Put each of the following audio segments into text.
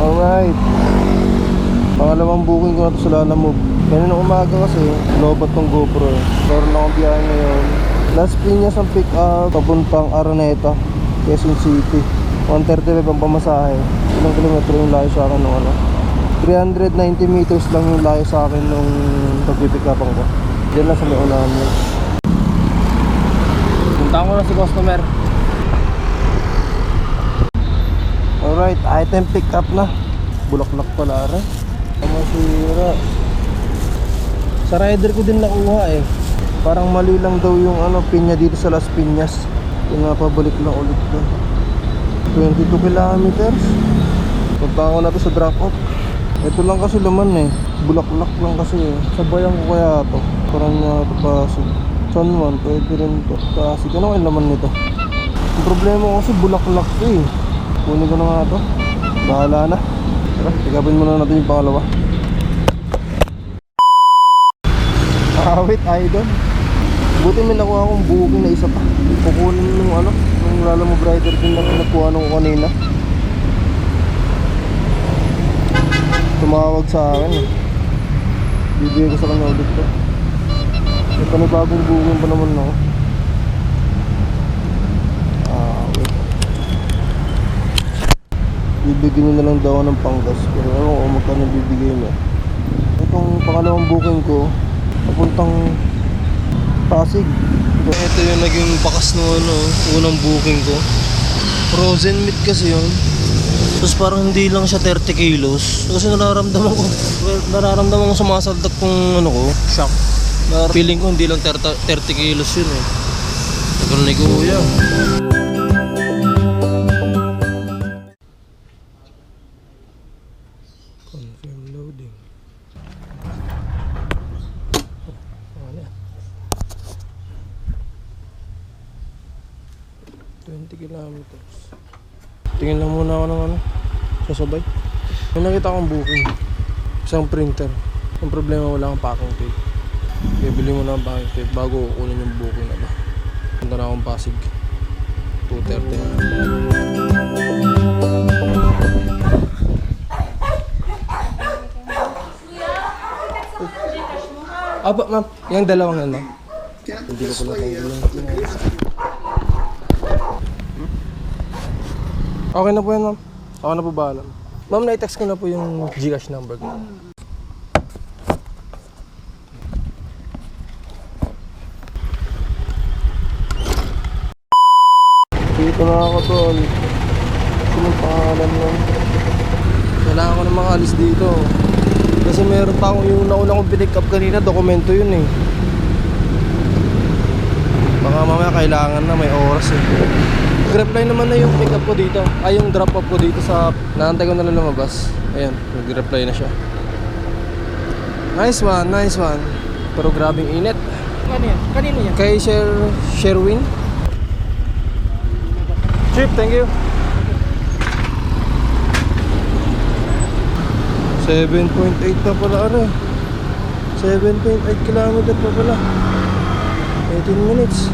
Alright. Pangalawang booking ko na to sa Lalamove. Kanina umaga kasi, lobat tong GoPro. eh. Meron akong biyahe ngayon. Las Piñas ang pick up, papuntang Araneta, Quezon City. 135 ang pamasahe. Ilang kilometro yung layo sa akin nung ano. 390 meters lang yung layo sa akin nung pagpipick upan ko. Diyan lang sa may unahan yun. Punta ko na si customer. Alright, item pick up na. Bulaklak pala rin. Masira. Sa rider ko din nakuha eh. Parang mali lang daw yung ano, pinya dito sa Las Piñas. Pinapabalik lang ulit doon. 22 kilometers. Punta ko na to sa drop off. Ito lang kasi laman eh. Bulaklak lang kasi eh. Sabayan ko kaya to. Parang nga ito Pasig. San Juan, pwede rin to. Pasig. Ano kaya laman nito? Ang problema ko kasi bulaklak to eh. Kunin ko na nga to. Bahala na. Tara, tigapin muna natin yung pangalawa. Awit, idol. Buti may nakuha akong booking na isa pa. Kukunin nung ano, nung lalo brighter din na nakuha nung kanina. Tumawag sa akin eh. Bibigay ko sa kanya ulit to. May panibagong booking pa naman ako. Bibigyan nyo na lang daw ng panggas. Pero ewan ko kung magkano bibigay niya. Itong pangalawang booking ko, papuntang Pasig. Ito yung naging bakas ng ano, unang booking ko. Frozen meat kasi yun. Tapos parang hindi lang siya 30 kilos. Kasi nararamdaman ko, nararamdaman ko sumasaldak kung ano ko, shock. Nar- Feeling ko hindi lang 30, 30 kilos yun eh. Tagal ni kuya. 20 kilometers. Tingin lang muna ako ng ano, sasabay. May nakita akong booking. Isang printer. Ang problema wala akong packing tape. Bibili mo na ang packing tape bago kukunin yung booking na ba. Punta na akong Pasig. 2.30. Aba, ma'am. Yung dalawang yan, ma'am. Hindi ko pala tayo Okay na po yan, ma'am. Ako na po bahala. Ma'am, na-text ko na po yung Gcash number ko. Dito na ako, tol. Sinong pangalan lang? Kailangan ko na makalis dito. Kasi meron pa akong yung nauna kong pinick up kanina, dokumento yun eh. Baka mamaya kailangan na, may oras eh. Nag-reply naman na yung pick up ko dito. Ay, yung drop off ko dito sa... Naantay ko na lang lumabas. Ayan, nag-reply na siya. Nice one, nice one. Pero grabing init. Kanino? Kanino yan? Kay Sher... Sherwin? Chip, thank you. 7.8 na pala ano. 7.8 kilometer pa pala. 18 minutes.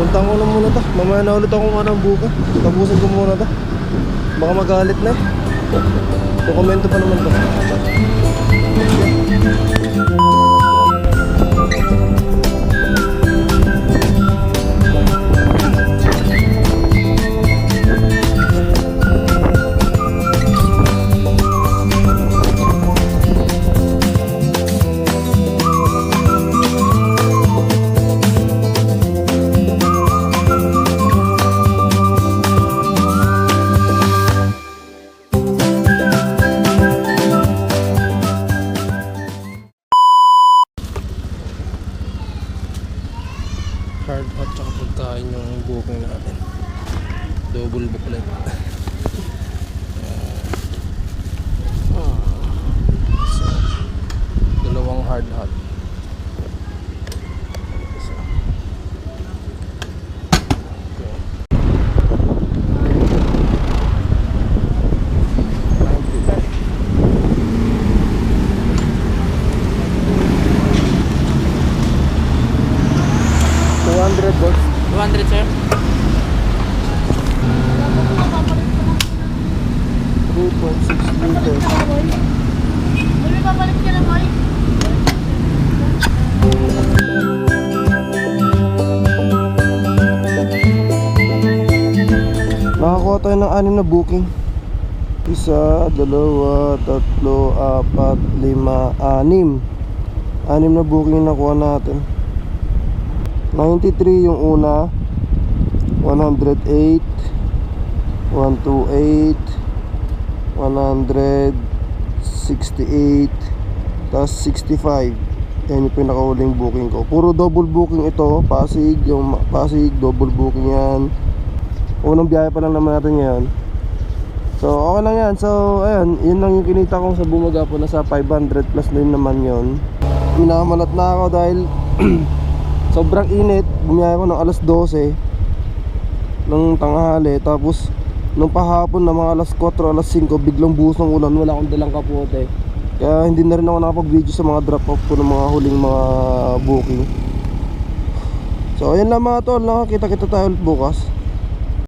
Punta ko na muna to. Mamaya na ulit akong anong buka. Tapusin ko muna to. Baka magalit na eh. Dokumento pa naman to. Nabulbok ulit. so, ah. dalawang hard hot. volts. 200 sir. 6 liters. May papalit ka na, boy? Nakakuha tayo ng anim na booking. Isa, dalawa, tatlo, apat, lima, anim. Anim na booking na nakuha natin. 93 yung una. 108. 128. 168. Tapos 65. Yan yung pinakahuling booking ko. Puro double booking ito. Pasig, yung Pasig, double booking yan. Unang biyahe pa lang naman natin ngayon. So, okay lang yan. So, ayan, yun lang yung kinita kong sa bumaga po. Nasa 500 plus yun naman yun. Minamalat na ako dahil sobrang init. Bumiyahe ko ng alas 12 ng tanghali. Tapos, nung pahapon na mga alas 4, alas 5, biglang buhos ng ulan. Wala akong dalang kapote. Kaya hindi na rin ako nakapag-video sa mga drop-off ko ng mga huling mga booking. So, ayan lang mga tol. Nakakita kita tayo ulit bukas.